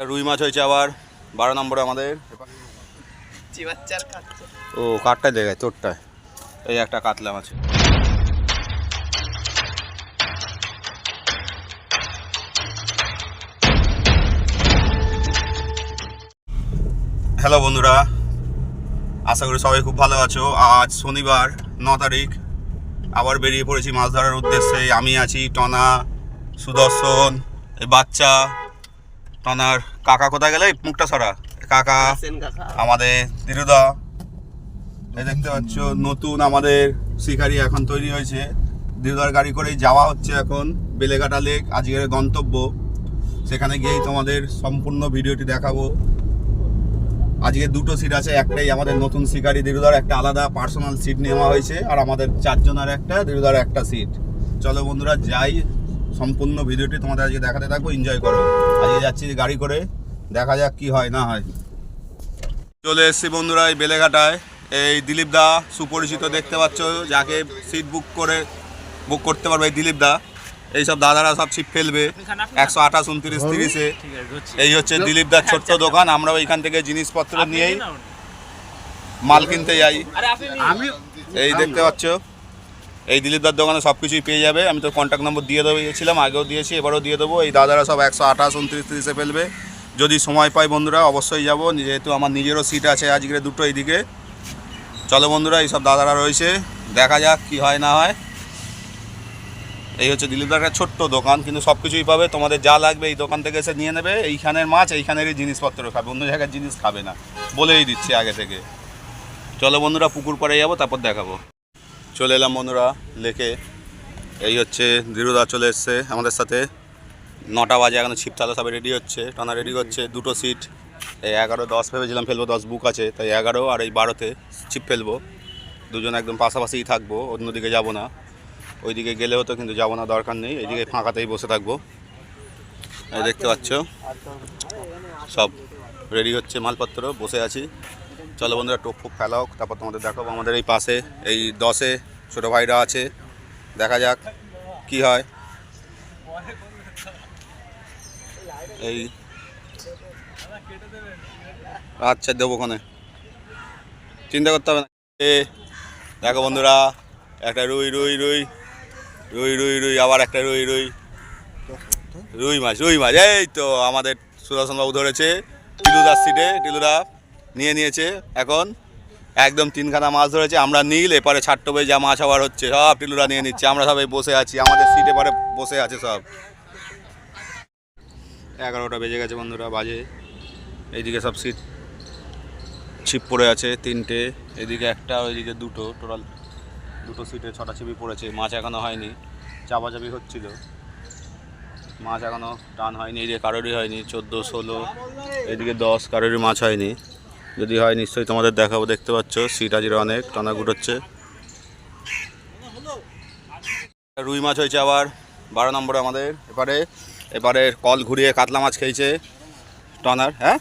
রুই মাছ হয়েছে আবার বারো নম্বরে আমাদের। ও কাঠটায় দেখায় তোরটায় এই একটা কাতলা মাছ। হ্যালো বন্ধুরা আশা করি সবাই খুব ভালো আছো। আজ শনিবার ন তারিখ। আবার বেরিয়ে পড়েছি মাছ ধরার উদ্দেশ্যে। আমি আছি টনা সুদর্শন এই বাচ্চা টনার কাকা কোথায় গেলে? মুখটা সরা কাকা। আমাদের দিরুদা। এই দেখতে পাচ্ছ নতুন আমাদের শিকারি এখন তৈরি হয়েছে। দিরুদার গাড়ি করেই যাওয়া হচ্ছে এখন বেলেঘাটা লেক আজকের গন্তব্য। সেখানে গিয়েই তোমাদের সম্পূর্ণ ভিডিওটি দেখাবো। আজকে দুটো সিট আছে একটাই আমাদের নতুন শিকারি দিরুদার একটা আলাদা পার্সোনাল সিট নেওয়া হয়েছে আর আমাদের চারজনের একটা দিরুদার একটা সিট চলো বন্ধুরা যাই সম্পূর্ণ ভিডিওটি তোমাদের আজকে দেখাতে থাকব এনজয় করো। আজকে যাচ্ছি গাড়ি করে দেখা যাক কি হয় না হয়। চলে এসেছি বন্ধুরা এই বেলেঘাটায়। এই দিলীপ দা সুপরিচিত দেখতে পাচ্ছ যাকে সিট বুক করে বুক করতে পারবে এই দিলীপ দা। এইসব দাদারা সব ছিপ ফেলবে একশো আঠাশ উনত্রিশ তিরিশে। এই হচ্ছে দিলীপ দার ছোট্ট দোকান আমরাও এখান থেকে জিনিসপত্র নিয়েই মাল কিনতে যাই। আমি এই দেখতে পাচ্ছ এই দিলীপ দার দোকানে সব কিছুই পেয়ে যাবে। আমি তো কন্ট্যাক্ট নম্বর দিয়ে দেবো দিয়েছিলাম, আগেও দিয়েছি, এবারও দিয়ে দেবো। এই দাদারা সব একশো আঠাশ, উনত্রিশ, তিরিশে ফেলবে। যদি সময় পাই বন্ধুরা, অবশ্যই যাব। যেহেতু আমার নিজেরও সিট আছে আজকে দুটো এইদিকে। চলো বন্ধুরা, এইসব দাদারা রয়েছে। দেখা যাক কি হয়, না হয়। এই হচ্ছে দিলীপ দার একটা ছোট্ট দোকান, কিন্তু সব কিছুই পাবে। তোমাদের যা লাগবে এই দোকান থেকে এসে নিয়ে নেবে। এইখানের মাছ, এইখানেরই জিনিসপত্র খাবে। অন্য জায়গার জিনিস খাবে না। বলেই দিচ্ছি আগে থেকে। চলো বন্ধুরা, পুকুর পাড়ে যাব, তারপর দেখাবো। চলে এলাম বন্ধুরা লেকে। এই হচ্ছে দৃঢ়দা চলে এসছে আমাদের সাথে। নটা বাজে, এখন ছিপতালা সবাই রেডি হচ্ছে, টানা রেডি হচ্ছে দুটো সিট এই এগারো, দশ ভেবেছিলাম ফেলব, দশ বুক আছে, তাই এগারো আর এই বারোতে ছিপ ফেলব। দুজন একদম পাশাপাশিই থাকব, অন্যদিকে যাব না। ওইদিকে গেলেও তো কিন্তু যাব না, দরকার নেই, এইদিকে ফাঁকাতেই বসে থাকব। এই দেখতে পাচ্ছ, সব রেডি হচ্ছে মালপত্র, বসে আছি। চলো বন্ধুরা, টোপ ফোপ ফেলা হোক, তারপর তোমাদের দেখাবো আমাদের এই পাশে, এই দশে ছোটো ভাইরা আছে। দেখা যাক কি হয়। এই আচ্ছা দেবো ওখানে। চিন্তা করতে হবে না। এ, দেখো বন্ধুরা, একটা রুই রুই রুই। রুই রুই রুই, আবার একটা রুই রুই। রুই মাছ রুই মাছ। এই তো আমাদের সুদর্শন বাবু ধরেছে, টিলুদার সিটে টিলুদা। নিয়ে নিয়েছে। এখন একদম তিনখানা মাছ ধরেছে। আমরা নীল, এপারে ছাট্টবে যা মাছ আবার হচ্ছে, সব টিলুরা নিয়ে নিচ্ছে। আমরা সবাই বসে আছি, আমাদের সিট এপারে বসে আছে সব। এগারোটা বেজে গেছে বন্ধুরা, বাজে। এইদিকে সব সিট ছিপ পড়ে আছে, তিনটে। এদিকে একটা, ওইদিকে দুটো। টোটাল দুটো সিটে ছটা ছিপি পড়েছে। মাছ এখনও হয়নি, চাপাচাপি হচ্ছিল। মাছ এখনও টান হয়নি এদিকে কারোরই হয়নি, চোদ্দ, ষোলো। এদিকে দশ, কারোরই মাছ হয়নি। যদি হয় নিশ্চয়ই তোমাদের দেখাবো, দেখতে পাচ্ছ, সিট আজকে অনেক, টানা গুটোচ্ছে। রুই মাছ হয়েছে আবার, বারো নম্বরে আমাদের, এবারে এবারে কল ঘুরিয়ে কাতলা মাছ খেয়েছে, টনার হ্যাঁ?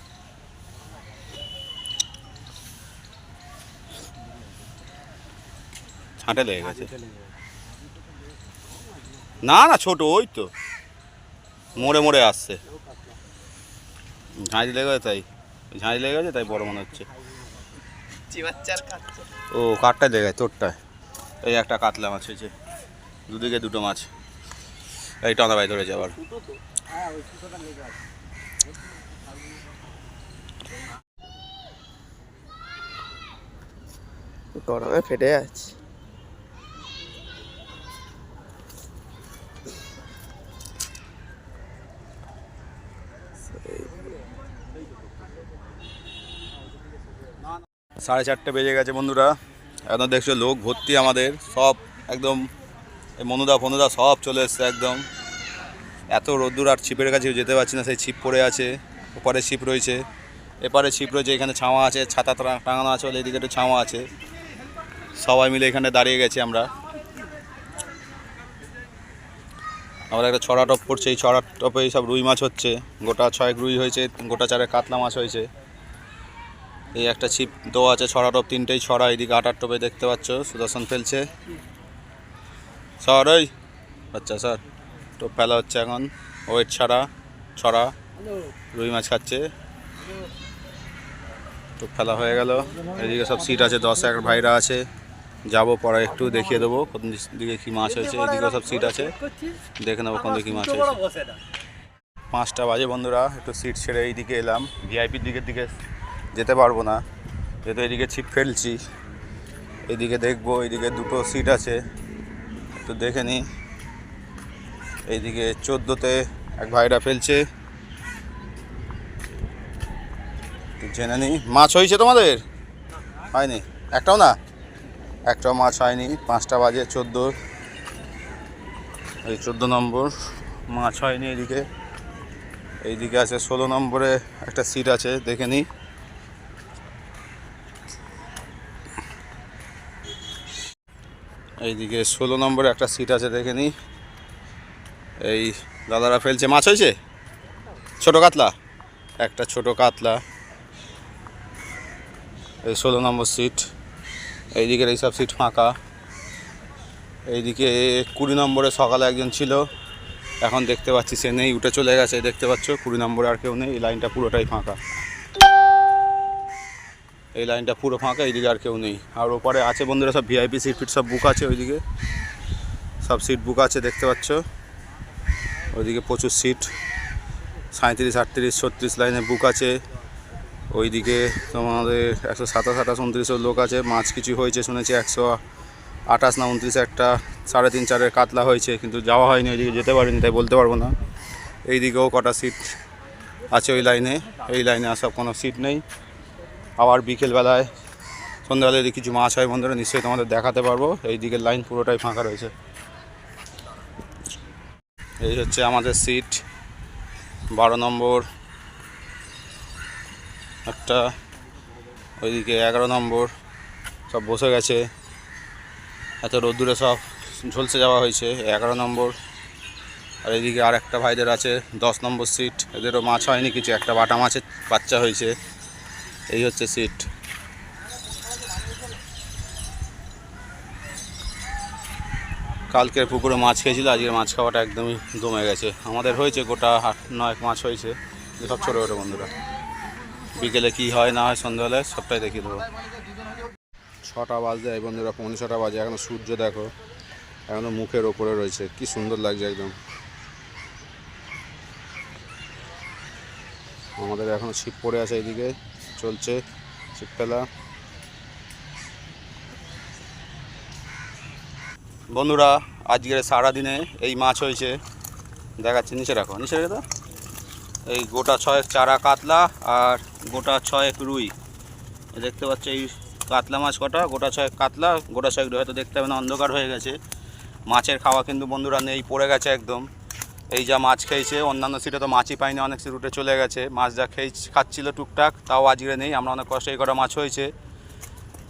ছাঁটে লেগে গেছে। না না, ছোট, ওই তো। মোড়ে মোড়ে আসছে। ঝাঁঝ লেগে তাই। ঝাঁঝ লেগে গেছে তাই বড় মনে হচ্ছে। ও কাঠটায় লেগে গেছে তোরটায়। এই একটা কাতলা মাছ হয়েছে দুদিকে দুটো মাছ। এই টনা ভাই ধরেছে আবার। গরমে ফেটে যাচ্ছে। সাড়ে চারটে বেজে গেছে বন্ধুরা। এখন দেখছ, লোক ভর্তি আমাদের, সব একদম মনুদা ফনুদা সব চলে এসছে একদম। এত রোদ্দুর আর ছিপের কাছে যেতে পারছি না, সেই ছিপ পড়ে আছে, ওপারে ছিপ রয়েছে, এপারে ছিপ রয়েছে, এখানে ছাওয়া আছে, ছাতা টাঙানো আছে এদিকে একটু ছাওয়া আছে। সবাই মিলে এখানে দাঁড়িয়ে গেছি আমরা। আমরা একটা ছড়া টপ পড়ছে, এই ছড়া টপে সব রুই মাছ হচ্ছে, গোটা ছয়েক রুই হয়েছে, গোটা চারে কাতলা মাছ হয়েছে। এই একটা ছিপ দেওয়া আছে ছড়া টপ তিনটেই ছড়া এদিকে আটার টপে দেখতে পাচ্ছ, সুদর্শন ফেলছে। স্যার, ওই। আচ্ছা স্যার টোপ ফেলা হচ্ছে এখন। ওয়েট ছাড়া, ছড়া, রুই মাছ খাচ্ছে। তো ফেলা হয়ে গেল। এদিকে সব সিট আছে, দশ এক ভাইরা আছে। যাব পরে একটু দেখিয়ে দেবো কোন দিকে কি মাছ হয়েছে। এদিকে সব সিট আছে। দেখে নেব কোন দিকে কি মাছ হয়েছে। পাঁচটা বাজে বন্ধুরা, একটু সিট ছেড়ে এইদিকে এলাম। ভিআইপির দিকের দিকে যেতে পারব না। যেহেতু এদিকে ছিপ ফেলছি, এদিকে দেখব, এদিকে দুটো সিট আছে। একটু দেখে নিই এইদিকে চোদ্দোতে এক ভাইরা ফেলছে। জেনে নিই মাছ হয়েছে তোমাদের? হয়নি? একটাও না? একটাও মাছ হয়নি। পাঁচটা বাজে চোদ্দ। এই চোদ্দ নম্বর মাছ হয়নি এদিকে। এইদিকে আছে ষোলো নম্বরে একটা সিট আছে, দেখে নিই এইদিকে ষোলো নম্বরে একটা সিট আছে, দেখে নিই এই দাদারা ফেলছে। মাছ হয়েছে? ছোটো কাতলা? একটা ছোট কাতলা। এই ষোলো নম্বর সিট এইদিকের এইসব সিট ফাঁকা। এইদিকে কুড়ি নম্বরে সকালে একজন ছিল। এখন দেখতে পাচ্ছি সে নেই, উঠে চলে গেছে। দেখতে পাচ্ছ, কুড়ি নম্বরে আর কেউ নেই। এই লাইনটা পুরোটাই ফাঁকা। এই লাইনটা পুরো ফাঁকা, এইদিকে আর কেউ নেই। আর ওপারে আছে বন্ধুরা সব ভিআইপি সিট ফিট সব বুক আছে ওইদিকে। সব সিট বুক আছে, দেখতে পাচ্ছ? ওইদিকে প্রচুর সিট সাঁত্রিশ আটত্রিশ, ছত্রিশ লাইনে বুক আছে। ওইদিকে তোমাদের একশো সাতাশ, আঠাশ, উনত্রিশের লোক আছে। মাছ কিছু হয়েছে, শুনেছি একশো আঠাশ না উনত্রিশে একটা সাড়ে তিন চারের কাতলা হয়েছে, কিন্তু যাওয়া হয়নি, ওইদিকে যেতে পারিনি, তাই বলতে পারব না। এইদিকেও কটা সিট আছে ওই লাইনে। এই লাইনে আর সব কোনো সিট নেই। আবার বিকেলবেলায় সন্ধ্যাবেলায় যদি কিছু মাছ হয় বন্ধুরা, নিশ্চয়ই তোমাদের দেখাতে পারব। এই দিকের লাইন পুরোটাই ফাঁকা রয়েছে। এই হচ্ছে আমাদের সিট। বারো নম্বর। একটা। ওইদিকে এগারো নম্বর। সব বসে গেছে। এত রোদ্দুরে সব ঝলসে যাওয়া হয়েছে। এগারো নম্বর। আর এদিকে আর একটা ভাইদের আছে দশ নম্বর সিট। এদেরও মাছ হয়নি, কিছু একটা বাটা মাছের বাচ্চা হয়েছে। এই হচ্ছে সিট কালকের পুকুরে মাছ খেয়েছিল, আজকের মাছ খাওয়াটা একদমই দমে গেছে। আমাদের হয়েছে গোটা আট, নয় মাছ হয়েছে। সব ছোটো ছোটো বন্ধুরা। বিকেলে কি হয়, না হয় সন্ধ্যাবেলায় সবটাই দেখিয়ে দেবো। ছটা বাজে এই বন্ধুরা পৌনে ছটা বাজে। এখনও সূর্য দেখো, এখনও মুখের ওপরে রয়েছে। কি সুন্দর লাগছে একদম। আমাদের এখনও ছিপ পড়ে আছে এইদিকে। চলছে ফেলা বন্ধুরা, আজকের সারাদিনে এই মাছ হয়েছে। দেখাচ্ছি, নিচে রাখো, নিচে রেখে এই গোটা ছয়েক চারা কাতলা আর গোটা ছয়েক রুই। দেখতে পাচ্ছ, এই কাতলা মাছ কটা, গোটা ছয়েক কাতলা, গোটা ছয়েক রুই। হয়তো দেখতে হবে না, অন্ধকার হয়ে গেছে। মাছের খাওয়া কিন্তু বন্ধুরা নেই, পড়ে গেছে একদম। এই যা মাছ খেয়েছে, অন্যান্য সিটে তো মাছই পাইনি, অনেক উঠে চলে গেছে। মাছ যা খেয়ে খাচ্ছিল টুকটাক, তাও আজকে নেই, আমরা অনেক কষ্টে কটা মাছ হয়েছে।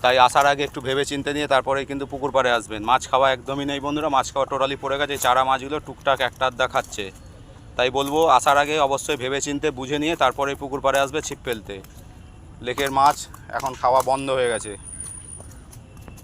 তাই আসার আগে একটু ভেবে চিন্তে নিয়ে তারপরে কিন্তু পুকুর পাড়ে আসবেন। মাছ খাওয়া একদমই নেই বন্ধুরা, মাছ খাওয়া টোটালি পড়ে গেছে চারা মাছগুলো টুকটাক একটা আধা খাচ্ছে। তাই বলব, আসার আগে অবশ্যই ভেবে চিন্তে বুঝে নিয়ে তারপরে পুকুর পাড়ে আসবে, ছিপ ফেলতে। লেকের মাছ এখন খাওয়া বন্ধ হয়ে গেছে।